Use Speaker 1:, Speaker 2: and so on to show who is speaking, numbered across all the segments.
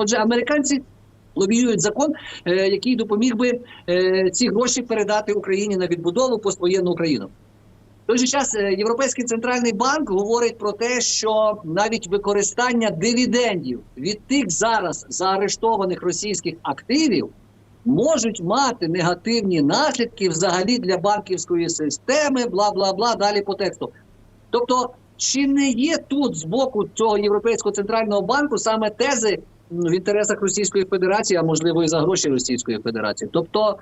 Speaker 1: Отже, американці лобіюють закон, е, який допоміг би е, ці гроші передати Україні на відбудову поствоєнну Україну. В той же час е, Європейський центральний банк говорить про те, що навіть використання дивідендів від тих зараз заарештованих російських активів можуть мати негативні наслідки взагалі для банківської системи, бла бла бла. Далі по тексту. Тобто, чи не є тут з боку цього європейського центрального банку саме тези в інтересах Російської Федерації, а можливо і за гроші Російської Федерації? Тобто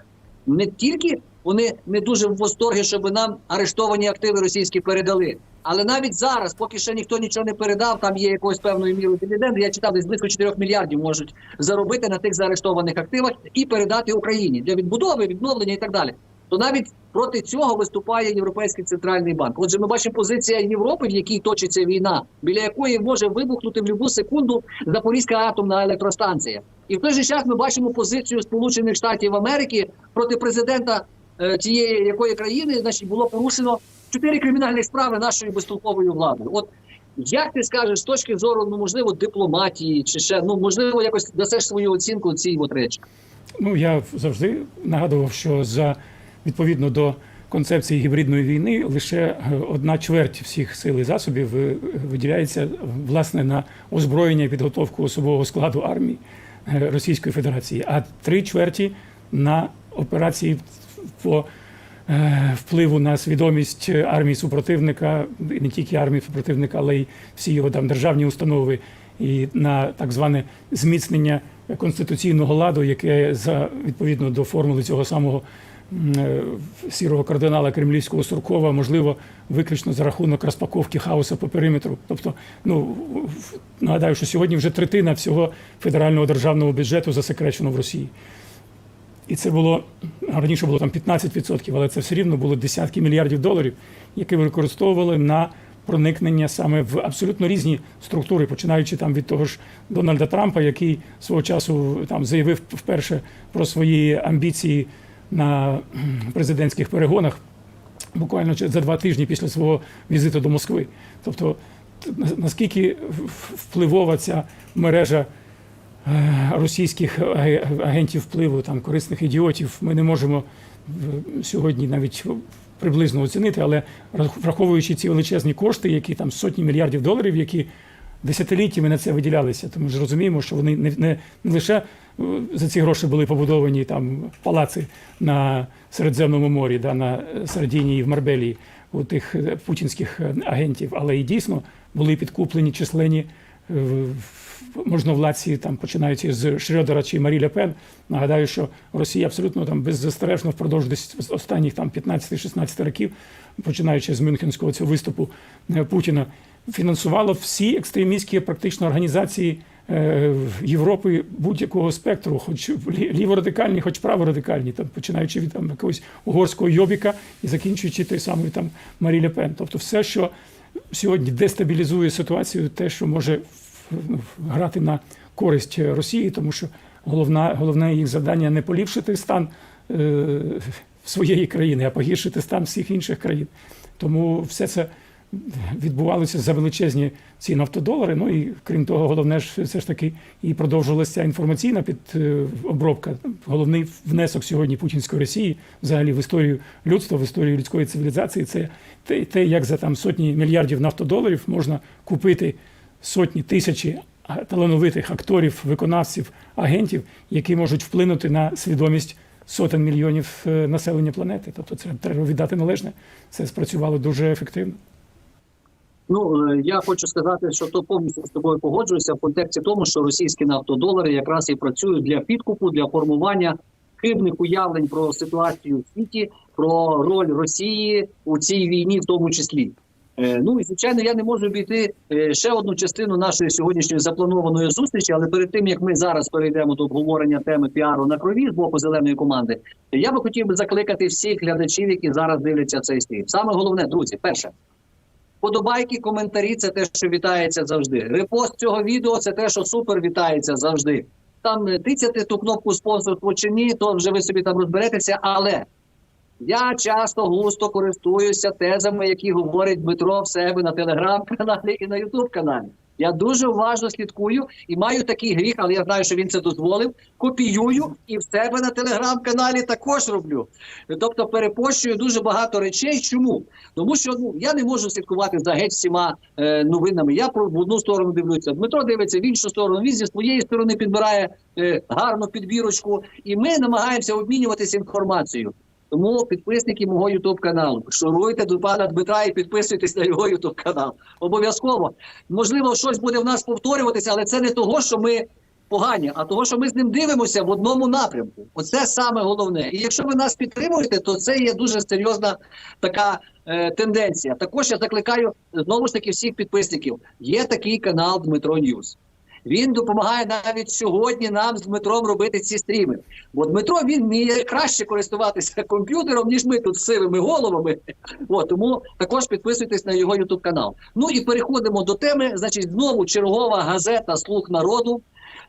Speaker 1: не тільки вони не дуже в восторгі, щоб нам арештовані активи російські передали. Але навіть зараз, поки ще ніхто нічого не передав, там є якоюсь певною мірою дивіденди. Я читав, десь близько 4 мільярдів можуть заробити на тих заарештованих активах і передати Україні для відбудови, відновлення і так далі. То навіть проти цього виступає Європейський центральний банк. Отже, ми бачимо позиція Європи, в якій точиться війна, біля якої може вибухнути в будь-яку секунду Запорізька атомна електростанція. І в той же час ми бачимо позицію Сполучених Штатів Америки проти президента е, цієї якої країни, значить, було порушено чотири кримінальних справи нашою безтолковою владою. От як ти скажеш з точки зору, ну можливо, дипломатії, чи ще ну можливо, якось дасиш свою оцінку цій от речі?
Speaker 2: Ну я завжди нагадував, що за відповідно до концепції гібридної війни лише е, одна чверть всіх сил і засобів е, виділяється власне на озброєння і підготовку особового складу армії е, Російської Федерації, а три чверті на операції по впливу на свідомість армії супротивника, і не тільки армії супротивника, але й всі його там державні установи, і на так зване зміцнення конституційного ладу, яке за відповідно до формули цього самого сірого кардинала кремлівського Суркова, можливо, виключно за рахунок розпаковки хаоса по периметру. Тобто, ну нагадаю, що сьогодні вже третина всього федерального державного бюджету засекречено в Росії. І це було раніше було там 15%, але це все рівно було десятки мільярдів доларів, які використовували на проникнення саме в абсолютно різні структури, починаючи там від того ж Дональда Трампа, який свого часу там заявив вперше про свої амбіції на президентських перегонах, буквально за два тижні після свого візиту до Москви. Тобто, наскільки впливова ця мережа е, російських агентів впливу, там корисних ідіотів, ми не можемо е, сьогодні навіть приблизно оцінити, але враховуючи ці величезні кошти, які там сотні мільярдів доларів, які десятиліттями на це виділялися, тому ж розуміємо, що вони не, не, не лише е, за ці гроші були побудовані там палаци на Середземному морі, да, на Сардінії, в Марбелії у тих е, путінських е, агентів, але і дійсно були підкуплені численні можновладці, там починаючи з Шрёдера чи Марі Ле Пен. Нагадаю, що Росія абсолютно там беззастережно впродовж десь останніх там 15-16 років, починаючи з Мюнхенського цього виступу Путіна, фінансувало всі екстремістські практично організації е, Європи будь-якого спектру, хоч лі- ліворадикальні, хоч праворадикальні, там починаючи від там якогось угорського йобіка і закінчуючи той самий там Марі Ле Пен. Тобто, все, що сьогодні дестабілізує ситуацію, те, що може грати на користь Росії, тому що головна, головне їх завдання не поліпшити стан е, своєї країни, а погіршити стан всіх інших країн. Тому все це відбувалося за величезні ці нафтодолари. Ну і крім того, головне ж все ж таки і продовжувалася інформаційна під е, обробка. Головний внесок сьогодні путінської Росії, взагалі в історію людства, в історію людської цивілізації, це те, те, як за там сотні мільярдів нафтодоларів можна купити сотні тисячі талановитих акторів, виконавців, агентів, які можуть вплинути на свідомість сотень мільйонів е, населення планети. Тобто, це треба віддати належне. Це спрацювало дуже ефективно.
Speaker 1: Ну е, я хочу сказати, що то повністю з тобою погоджуюся в контексті тому, що російські нафтодолари якраз і працюють для підкупу, для формування хибних уявлень про ситуацію в світі, про роль Росії у цій війні, в тому числі. Е, Ну і звичайно, я не можу обійти е, ще одну частину нашої сьогоднішньої запланованої зустрічі. Але перед тим як ми зараз перейдемо до обговорення теми піару на крові з боку зеленої команди, я би хотів би закликати всіх глядачів, які зараз дивляться цей стрім. Саме головне, друзі, перше. Подобайки, коментарі це те, що вітається завжди. Репост цього відео це те, що супер вітається завжди. Там е, тицяти ту кнопку спонсорство чи ні, то вже ви собі там розберетеся. Але я часто густо користуюся тезами, які говорить Дмитро в себе на телеграм-каналі і на Ютуб каналі. Я дуже уважно слідкую і маю такий гріх, але я знаю, що він це дозволив. Копіюю і в себе на телеграм-каналі також роблю. Тобто перепощую дуже багато речей. Чому? Тому що ну я не можу слідкувати за геть всіма е, новинами. Я про в одну сторону дивлюся. Дмитро дивиться в іншу сторону. Він зі своєї сторони підбирає е, гарну підбірочку, і ми намагаємося обмінюватися інформацією. Тому підписники мого Ютуб каналу, шуруйте до пана Дмитра і підписуйтесь на його Ютуб канал. Обов'язково. Можливо, щось буде в нас повторюватися, але це не того, що ми погані, а того, що ми з ним дивимося в одному напрямку. Оце саме головне. І якщо ви нас підтримуєте, то це є дуже серйозна така е, тенденція. Також я закликаю знову ж таки всіх підписників. Є такий канал Дмитро Ньюс. Він допомагає навіть сьогодні нам з Дмитром робити ці стріми. Бо Дмитро він вміє краще користуватися комп'ютером, ніж ми тут з сивими головами. От, тому також підписуйтесь на його Ютуб канал. Ну і переходимо до теми. Значить, знову чергова газета Слуг народу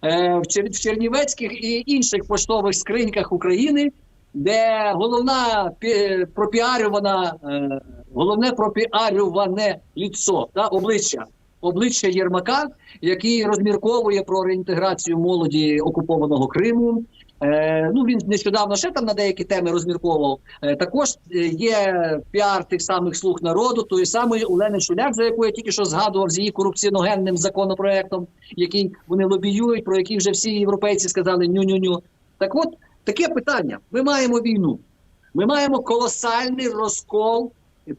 Speaker 1: е, в, Чернівецьких і інших поштових скриньках України, де головна пі- пропіарювана, е, головне пропіарюване ліцо, да, обличчя. Обличчя Єрмака, який розмірковує про реінтеграцію молоді окупованого Криму. Е, ну він нещодавно ще там на деякі теми розмірковував. Е, також е, є піар тих самих слуг народу, тої самої Олени Шуляк, за яку я тільки що згадував з її корупціоногенним законопроектом, який вони лобіюють, про який вже всі європейці сказали ню-ню-ню. Так от таке питання: ми маємо війну, ми маємо колосальний розкол,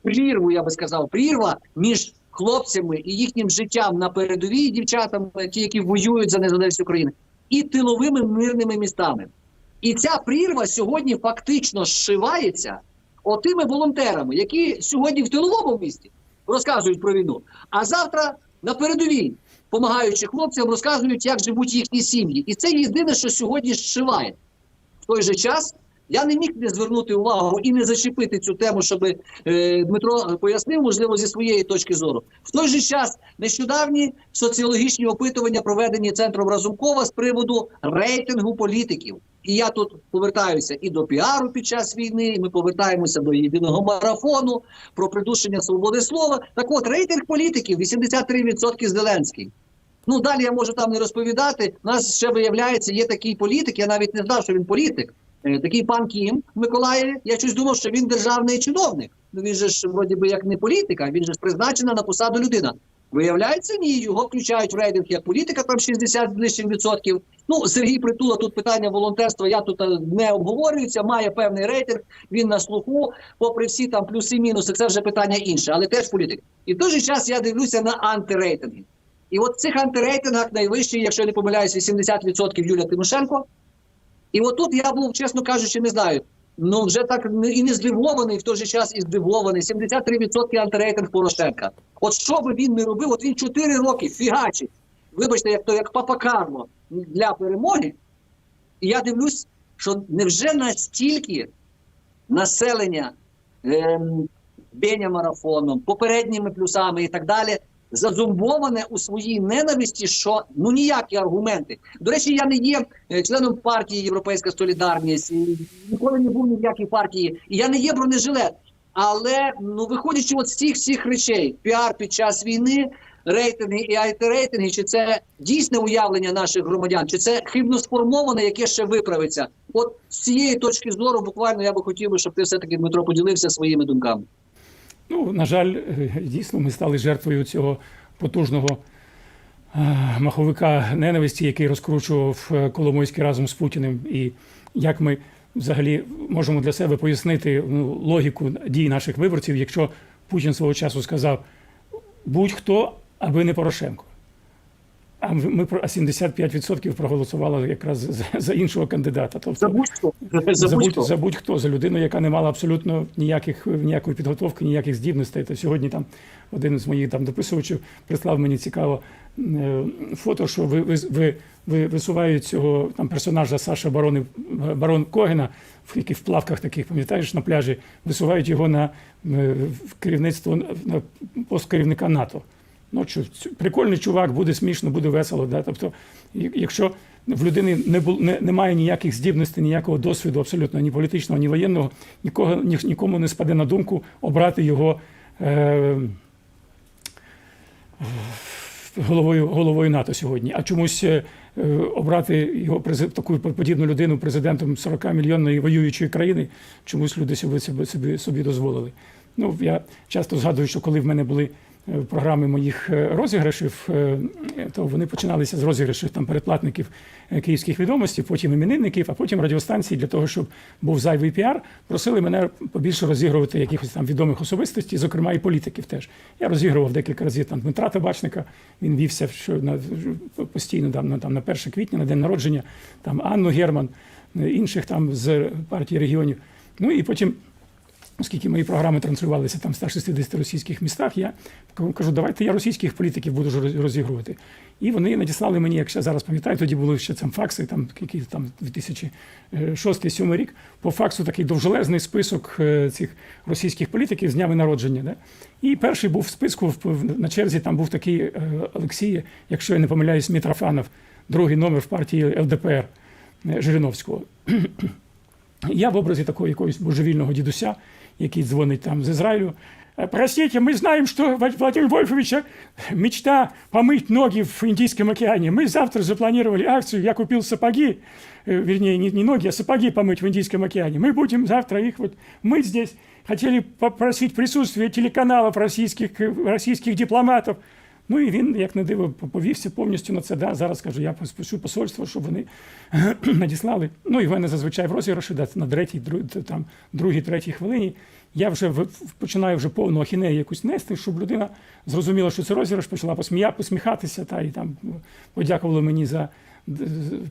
Speaker 1: прірву, я би сказав, прірва між хлопцями і їхнім життям на передовій дівчатами, ті, які воюють за незалежність України, і тиловими мирними містами. І ця прірва сьогодні фактично зшивається отими волонтерами, які сьогодні в тиловому місті розказують про війну, а завтра на передовій, допомагаючи хлопцям, розказують, як живуть їхні сім'ї. І це єдине, що сьогодні зшиває. В той же час я не міг не звернути увагу і не зачепити цю тему, щоб е, Дмитро пояснив, можливо, зі своєї точки зору. В той же час нещодавні соціологічні опитування, проведені центром Разумкова з приводу рейтингу політиків. І я тут повертаюся і до піару під час війни. і Ми повертаємося до єдиного марафону про придушення свободи слова. Так от рейтинг політиків 83% Зеленський. Ну далі я можу там не розповідати. У нас ще виявляється, є такий політик. Я навіть не знав, що він політик. Е, Такий пан Кім Миколаєві. Я щось думав, що він державний чиновник. Ну він же ж вроді би як не політика, він же ж призначена на посаду людина. Виявляється, ні, його включають в рейтинг як політика, там 60 з лишнім відсотків. Ну, Сергій Притула, тут питання волонтерства, я тут е, не обговорюється, має певний рейтинг, він на слуху, попри всі там плюси-мінуси, це вже питання інше, але теж політик. І в той же час я дивлюся на антирейтинги. І от в цих антирейтингах найвищий, якщо я не помиляюсь, 80% Юлія Тимошенко. І отут я був, чесно кажучи, не знаю. Ну вже так і не здивований, в той же час і здивований. 73% антирейтинг Порошенка. От що би він не робив, от він 4 роки фігачить. Вибачте, як то як папа Карло для перемоги. І я дивлюсь, що невже настільки населення ем, Беня марафоном, попередніми плюсами і так далі, зазумбоване у своїй ненависті, що ну ніякі аргументи. До речі, я не є е, членом партії Європейська Солідарність, ніколи не був ні в якій партії, і я не є бронежилет. Але ну виходячи от з цих всіх речей, піар під час війни, рейтинги і антирейтинги, чи це дійсне уявлення наших громадян, чи це хибно сформоване, яке ще виправиться? От з цієї точки зору, буквально я би хотів, щоб ти все таки Дмитро поділився своїми думками.
Speaker 2: Ну, на жаль, е, дійсно, ми стали жертвою цього потужного е, маховика ненависті, який розкручував е, Коломойський разом з Путіним. І як ми взагалі можемо для себе пояснити ну, логіку дій наших виборців, якщо Путін свого часу сказав будь-хто, аби не Порошенко. А ми про- а 75% проголосували якраз за, за іншого кандидата. Тобто
Speaker 1: За будь-хто. За
Speaker 2: за будь,
Speaker 1: будь-хто.
Speaker 2: за будь-хто, за людину, яка не мала абсолютно ніяких ніякої підготовки, ніяких здібностей. То сьогодні там один з моїх там дописувачів прислав мені цікаво е, фото, що ви, ви, ви, ви висувають цього там персонажа Саша Барони, Барон Когена, в який в плавках таких, пам'ятаєш, на пляжі, висувають його на е, в керівництво на пост керівника НАТО. Ну, прикольний чувак, буде смішно, буде весело. Да? Тобто, якщо в людини не, бул, не, немає ніяких здібностей, ніякого досвіду, абсолютно ні політичного, ні воєнного, нікого, ні, нікому не спаде на думку обрати його е, головою, головою НАТО сьогодні. А чомусь е, обрати його таку подібну людину президентом 40 мільйонної воюючої країни, чомусь люди собі, собі, собі, дозволили. Ну, я часто згадую, що коли в мене були програми моїх е, розіграшів, е, то вони починалися з розіграшів там передплатників е, київських відомостей, потім іменинників, а потім радіостанції для того, щоб був зайвий піар, просили мене побільше розігрувати якихось там відомих особистостей, зокрема і політиків теж. Я розігрував декілька разів там Дмитра Табачника. Він вівся що на постійно там на там на 1 квітня, на день народження, там Анну Герман, інших там з партії регіонів. Ну і потім оскільки мої програми транслювалися там в 160 російських містах, я кажу, давайте я російських політиків буду розігрувати. І вони надіслали мені, якщо я зараз пам'ятаю, тоді були ще там факси, там які там 2006-2007 рік. По факсу такий довжелезний список е, цих російських політиків з днями народження. Да? І перший був в списку на черзі. Там був такий е, Олексій, якщо я не помиляюсь, Мітрофанов, другий номер в партії ЛДПР е, Жириновського. Я в образі такого якогось божевільного дідуся, який дзвонить там з Ізраїлю. «Е, Простите, мы знаем, что Владимир Вольфовича мечта помыть ноги в Индийском океане. Мы завтра запланировали акцию, я купил сапоги, э, вернее, не, не ноги, а сапоги помыть в Индийском океане. Мы будем завтра их вот мыть здесь. Хотели попросить присутствие телеканалов российских, э, российских дипломатов. Ну і він, як не диво, повівся повністю на це. Да, зараз кажу, я пишу посольство, щоб вони надіслали. Ну і в мене зазвичай в розіграші, да, на третій, друг, там, другій, третій хвилині. Я вже починаю вже повну ахінею якусь нести, щоб людина зрозуміла, що це розіграш, почала посмія, посміхатися та і там подякувала мені за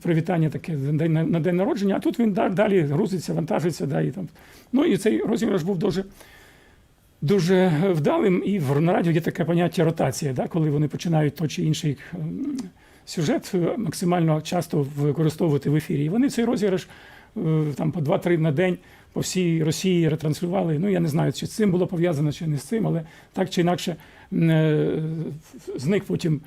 Speaker 2: привітання таке на день, народження. А тут він далі грузиться, вантажиться. Да, і там. Ну і цей розіграш був дуже дуже вдалим. І в на радіо є таке поняття ротація, да, коли вони починають той чи інший ем, сюжет е, максимально часто використовувати в ефірі. І вони цей розіграш е, там по 2-3 на день по всій Росії ретранслювали. Ну я не знаю, чи з цим було пов'язано, чи не з цим, але так чи інакше е, зник потім.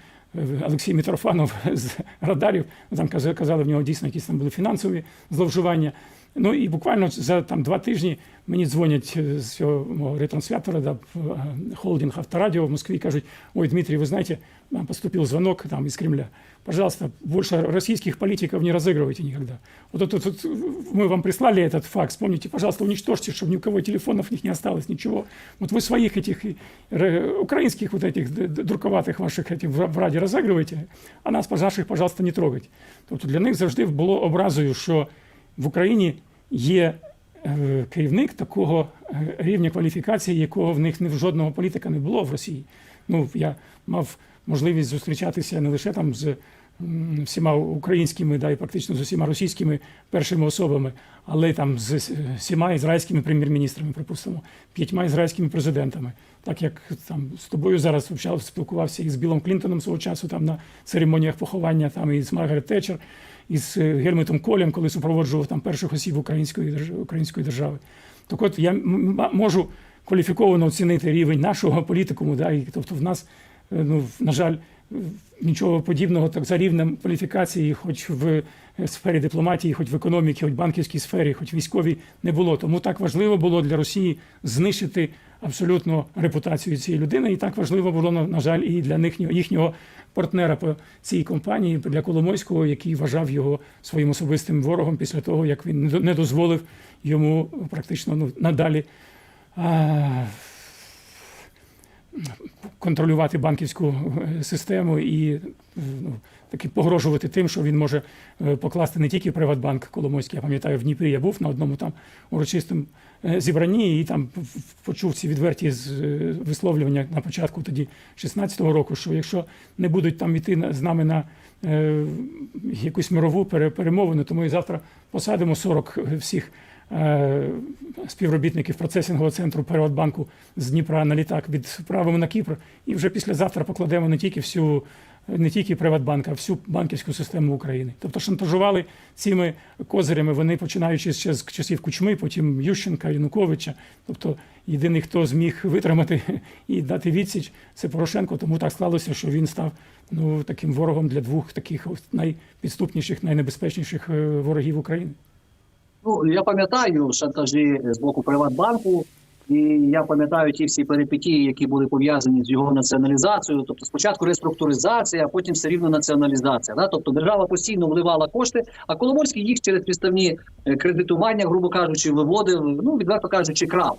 Speaker 2: Олексій Мітрофанов з радарів там каза- казали, в нього дійсно якісь там були фінансові зловживання. Ну і буквально за там два тижні мені дзвонять е, з цього мого ретранслятора, да, в, е, холдинг Авторадио в Москве, и кажут, ой, Дмитрий, вы знаете, нам поступил звонок там из Кремля. Пожалуйста, больше российских политиков не разыгрывайте никогда. Вот это, тут мы вам прислали этот факс, помните, пожалуйста, уничтожьте, чтобы ни у кого телефонов них не осталось, ничего. Вот вы своих этих и, ре- украинских вот этих д- д- друковатых ваших этих в в Раді разыгрывайте, а нас, наших, пожалуйста, не трогайте. Тобто для них завжди було образою, що в Україні є е, керівник такого е, рівня кваліфікації, якого в них не в жодного політика не було в Росії. Ну, я мав можливість зустрічатися не лише там з всіма українськими, да, і практично з усіма російськими першими особами, але там з с- всіма ізраїльськими прем'єр-міністрами, припустимо, п'ятьма ізраїльськими президентами. Так як там з тобою зараз общав- спілкувався із Білом Клінтоном свого часу там на церемоніях поховання, там і з Маргарет Тетчер, із е, Гельмутом Колем, коли супроводжував там перших осіб української української держави. Так от я можу кваліфіковано оцінити рівень нашого політикуму, да, і тобто в нас, е, ну на жаль, нічого подібного так за рівнем кваліфікації, хоч в е, сфері дипломатії, хоч в економіці, хоч в банківській сфері, хоч військовій не було. Тому так важливо було для Росії знищити абсолютно репутацію цієї людини, і так важливо було на, жаль, і для них їхнього партнера по цій компанії для Коломойського, який вважав його своїм особистим ворогом після того, як він не дозволив йому практично ну, надалі. А, контролювати банківську е, систему і е, ну, таки погрожувати тим, що він може е, покласти не тільки Приватбанк Коломойський, я пам'ятаю, в Дніпрі я був на одному там урочистому зібранні і там почув ці відверті з- е, висловлювання на початку тоді 16-го року, що якщо не будуть там іти з нами на е, якусь мирову пере- перемовину, то ми завтра посадимо 40 всіх е, співробітників процесингового центру Приватбанку з Дніпра на літак відправимо на Кіпр, і вже післязавтра покладемо не тільки всю. Не тільки Приватбанк, а всю банківську систему України. Тобто шантажували цими козирями. Вони починаючи ще з часів Кучми, потім Ющенка, Януковича. Тобто єдиний, хто зміг витримати і дати відсіч, це Порошенко. Тому так склалося, що він став ну таким ворогом для двох таких найпідступніших, найнебезпечніших е, ворогів України.
Speaker 1: Ну, я пам'ятаю шантажі з боку Приватбанку. І я пам'ятаю ті всі перипетії, які були пов'язані з його націоналізацією. Тобто, спочатку реструктуризація, а потім все рівно націоналізація. Да? Тобто держава постійно вливала кошти, а Коломойський їх через підставні е, кредитування, грубо кажучи, виводив. Ну відверто кажучи, крав.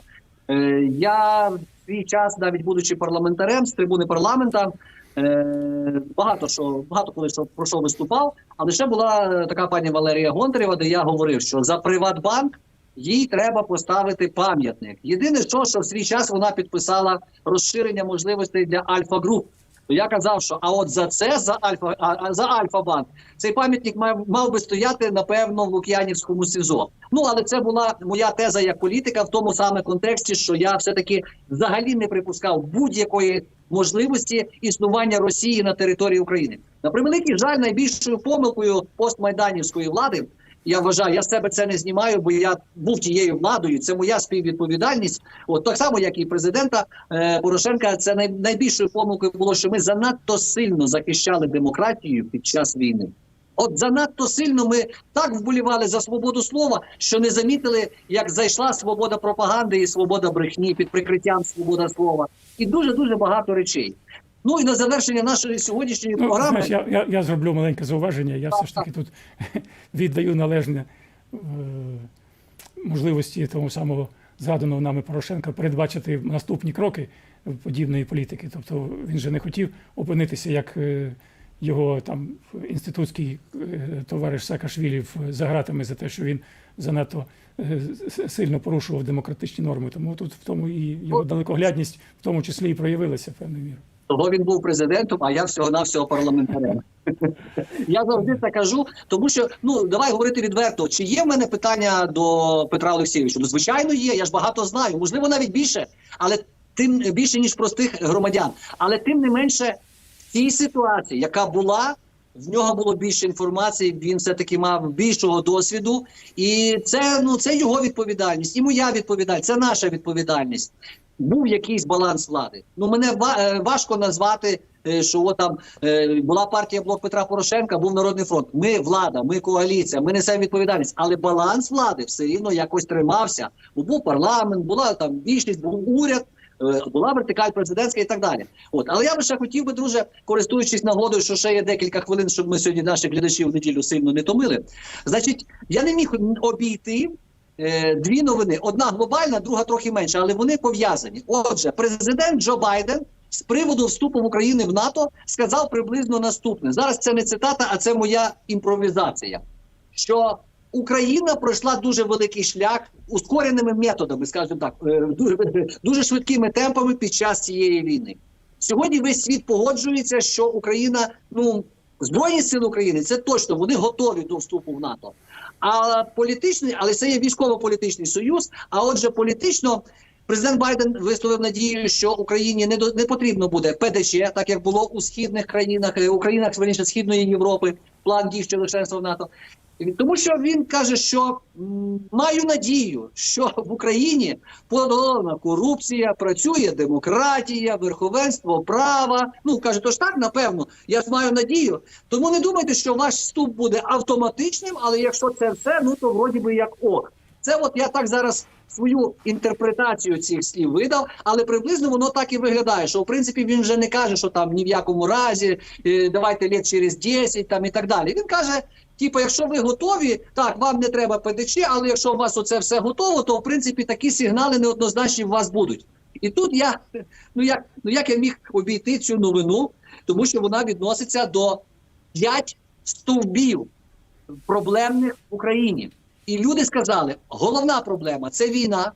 Speaker 1: Е, Я в свій час, навіть будучи парламентарем з трибуни парламента, е, багато що багато коли що про що виступав. Але ще була е, така пані Валерія Гонтарєва, де я говорив, що за Приватбанк їй треба поставити пам'ятник. Єдине, що, що в свій час вона підписала розширення можливостей для Альфа Груп. То я казав, що а от за це за Альфа а, за Альфа-банк цей пам'ятник мав, мав би стояти напевно в Лук'янівському СІЗО. Ну але це була моя теза як політика в тому саме контексті, що я все таки взагалі не припускав будь-якої можливості існування Росії на території України. На превеликий жаль, найбільшою помилкою постмайданівської влади. Я вважаю, я з себе це не знімаю, бо я був тією владою. Це моя співвідповідальність. От так само, як і президента е, Порошенка, це най, найбільшою помилкою було, що ми занадто сильно захищали демократію під час війни. От занадто сильно ми так вболівали за свободу слова, що не замітили, як зайшла свобода пропаганди і свобода брехні під прикриттям свобода слова, і дуже дуже багато речей. Ну і на завершення нашої сьогоднішньої
Speaker 2: Ну,
Speaker 1: програми.
Speaker 2: знаєш, я, я, я зроблю маленьке зауваження. Я все ж таки тут віддаю належне е, можливості того самого згаданого нами Порошенка передбачити наступні кроки подібної політики. Тобто він же не хотів опинитися як е, його там інститутський е, товариш Саакашвілі за гратами за те, що він занадто е, сильно порушував демократичні норми. Тому тут в тому і його далекоглядність, в тому числі і проявилася певною мірою.
Speaker 1: Того він був президентом, а я всього навсього парламентарем. Я завжди це кажу, тому що ну давай говорити відверто. Чи є в мене питання до Петра Олексійовича? Ну, звичайно, є. Я ж багато знаю, можливо, навіть більше, але тим більше ніж простих громадян. Але тим не менше, в цій ситуації, яка була. В нього було більше інформації, він все-таки мав більшого досвіду, і це ну це його відповідальність, і моя відповідальність, це наша відповідальність був якийсь баланс влади. Ну мене е, важко назвати, е, що от там е, була партія блок Петра Порошенка, був народний фронт. Ми влада, ми коаліція, ми несемо відповідальність, але баланс влади все рівно якось тримався. Бо був парламент, була там більшість, був уряд. Е, Була вертикаль президентська і так далі. От, але я би ще хотів би, друже, користуючись нагодою, що ще є декілька хвилин, щоб ми сьогодні наших глядачів в неділю сильно не томили. Значить, я не міг обійти е, дві новини: одна глобальна, друга трохи менша, але вони пов'язані. Отже, президент Джо Байден з приводу вступу в України в НАТО сказав приблизно наступне. Зараз це не цитата, а це моя імпровізація. Що Україна пройшла дуже великий шлях ускореними методами, скажімо так, е, дуже, дуже швидкими темпами під час цієї війни. Сьогодні весь світ погоджується, що Україна, ну збройні сили України, це точно вони готові до вступу в НАТО. А політичний, але це є військово-політичний союз. А отже, політично президент Байден висловив надію, що Україні не до не потрібно буде ПДЧ, так як було у східних країнах, е, у країнах верніше, східної Європи, план дій щодо членства в НАТО. Тому що він каже, що маю надію, що в Україні подолана корупція, працює демократія, верховенство права. Ну каже, то ж так, напевно, я маю надію. Тому не думайте, що ваш вступ буде автоматичним, але якщо це все, ну то вроді би як ок. Це от я так зараз свою інтерпретацію цих слів видав, але приблизно воно так і виглядає. Що в принципі він вже не каже, що там ні в якому разі е, давайте літ через 10 там і так далі. Він каже. Типу, якщо ви готові, так вам не треба ПДЧ, але якщо у вас оце все готово, то в принципі такі сигнали неоднозначні у вас будуть. І тут я ну як ну як я міг обійти цю новину, тому що вона відноситься до п'ять стовбів проблемних в Україні. І люди сказали: головна проблема це війна.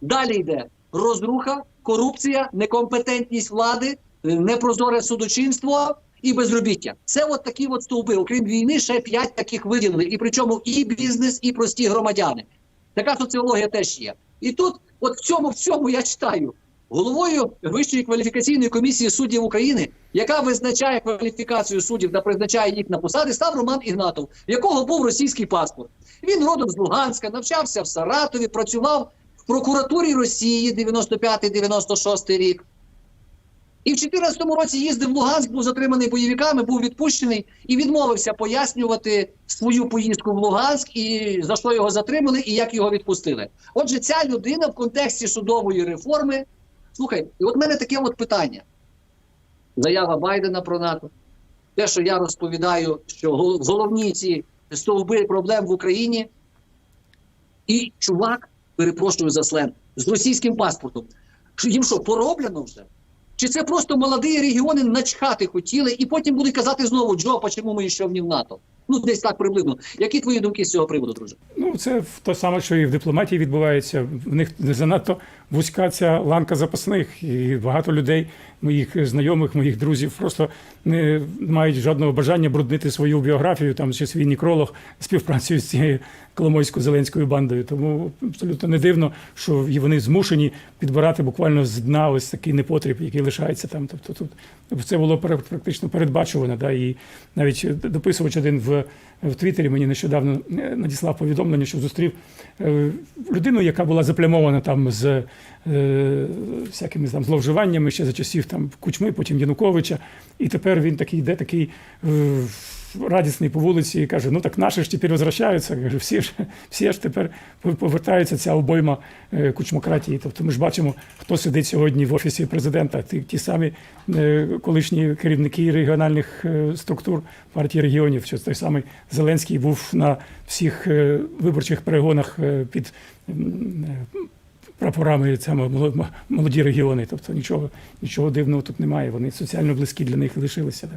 Speaker 1: Далі йде розруха, корупція, некомпетентність влади, непрозоре судочинство і безробіття. Це от такі от стовби. Окрім війни, ще п'ять таких виділили. І причому і бізнес, і прості громадяни. Така соціологія теж є. І тут, от в цьому, в цьому я читаю. Головою Вищої кваліфікаційної комісії суддів України, яка визначає кваліфікацію суддів та призначає їх на посади, став Роман Ігнатов, якого був російський паспорт. Він родом з Луганська, навчався в Саратові, працював в прокуратурі Росії 95-96 рік. І в 2014 році їздив в Луганськ, був затриманий бойовиками, був відпущений і відмовився пояснювати свою поїздку в Луганськ і за що його затримали, і як його відпустили. Отже, ця людина в контексті судової реформи. Слухай, і от в мене таке от питання: заява Байдена про НАТО. Те, що я розповідаю, що головні ці стовби проблем в Україні, і чувак, перепрошую за сленг, з російським паспортом. Їм що, пороблено вже? Чи це просто молоді регіони начхати хотіли, і потім будуть казати знову Джо, чому ми ще в НАТО? Ну, десь так приблизно. Які твої думки з цього приводу, друже?
Speaker 2: Ну, це те саме, що і в дипломатії відбувається. В них занадто вузька ця ланка запасних, і багато людей, моїх знайомих, моїх друзів, просто не мають жодного бажання бруднити свою біографію там чи свій нікролог співпрацею з цією Коломойсько-Зеленською бандою. Тому абсолютно не дивно, що вони змушені підбирати буквально з дна ось такий непотріб, який лишається там. Тобто тут це було практично передбачувано. Да, і навіть дописувач один в, в Твіттері мені нещодавно е, надіслав повідомлення, що зустрів е, людину, яка була заплямована там з е, всякими там зловживаннями ще за часів там Кучми, потім Януковича. І тепер він такий йде такий. е, Радісний по вулиці і каже: ну так наші ж тепер возвращаються. Кажу, всі ж всі ж тепер повертаються ця обойма е, кучмократії. Тобто ми ж бачимо, хто сидить сьогодні в офісі президента. Ті, ті самі е, колишні керівники регіональних е, структур партії регіонів. Що той самий Зеленський був на всіх виборчих перегонах під прапорами моло- молоді регіони. Тобто нічого, нічого дивного тут немає. Вони соціально близькі для них лишилися.